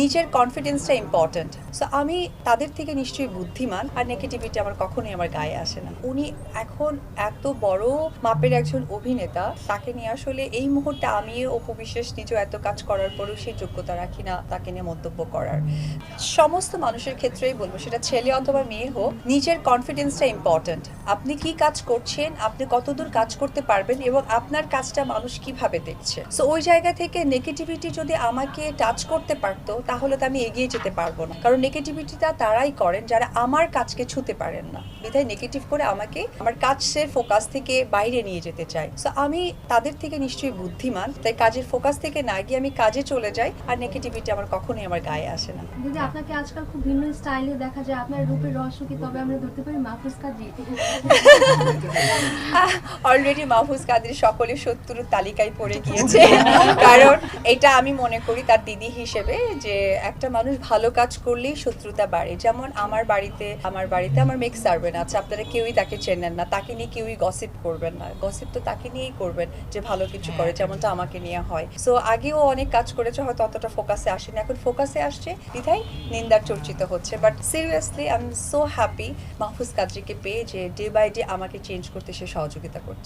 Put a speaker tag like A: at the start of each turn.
A: নিজের কনফিডেন্সটা important so আমি তাদের থেকে নিশ্চয়ই বুদ্ধিমান, আর নেগেটিভিটি আমার কখনোই আমার গায়ে আসে না। উনি এখন এত বড় মাপের একজন অভিনেতা, তাকে নিয়ে আসলে এই মুহূর্তে আমি অপবিশ্বাস নিজেও এত কাজ করার পরেও সেই যোগ্যতা রাখি না, তাকে নিয়ে মন্তব্য করার। সমস্ত মানুষের ক্ষেত্রেই বলব, সেটা ছেলে অথবা মেয়ে হোক, নিজের কনফিডেন্সটা ইম্পর্ট্যান্ট আপনি কি কাজ করছেন, আপনি কতদূর কাজ করতে পারবেন, এবং আপনার কাজটা মানুষ কীভাবে দেখছে? সো ওই জায়গা থেকে নেগেটিভিটি যদি আমাকে টাচ করতে পারতো তাহলে তো আমি এগিয়ে যেতে পারব না। কারণ নেগেটিভিটিটা তারাই করেন যারা আমার কাজকে ছুতে পারেন না। বিধায় নেগেটিভ করে আমাকে আমার কাজের ফোকাস থেকে বাইরে নিয়ে যেতে চাই সো আমি তাদের থেকে নিশ্চয়ই বুদ্ধিমান তাই কাজের ফোকাস থেকে না গিয়ে আমি কাজে চলে যাই আর নেগেটিভিটি আমার কখনোই আমার গায়ে আসে না।
B: দিদি আপনাকে আজকাল খুব ভিন্ন স্টাইলে দেখা যায়। আপনার রূপের রহস্য কি তবে আমরা ধরতে পারি? মাহফুজ কাজী
A: অলরেডি মাহফুজ কাদের সকলের শত্রুর তালিকায় পড়ে গিয়েছে। কারণ এটা আমি মনে করি তার দিদি হিসেবে যে একটা মানুষ ভালো কাজ করলেই শত্রুতা বাড়ে। যেমন আমার বাড়িতে আমার বাড়িতে আমার মেক সার্ভেন্ট আছে আপনারা কেউই তাকে চেনেন না তাকে নিয়ে কেউই গসিপ করবেন না। গসিপ তো তাকে নিয়েই করবেন যে ভালো কিছু করে যেমনটা আমাকে নিয়ে হয়। সো আগেও অনেক কাজ করেছে হয়তো অতটা ফোকাসে আসেনি এখন ফোকাসে আসছে। বিধায় নিন্দার চর্চিত হচ্ছে। But seriously I am so happy Mahfuz কাদ্রিকে পেয়ে যে ডে বাই ডে আমাকে চেঞ্জ করতে সে সহযোগিতা করছে।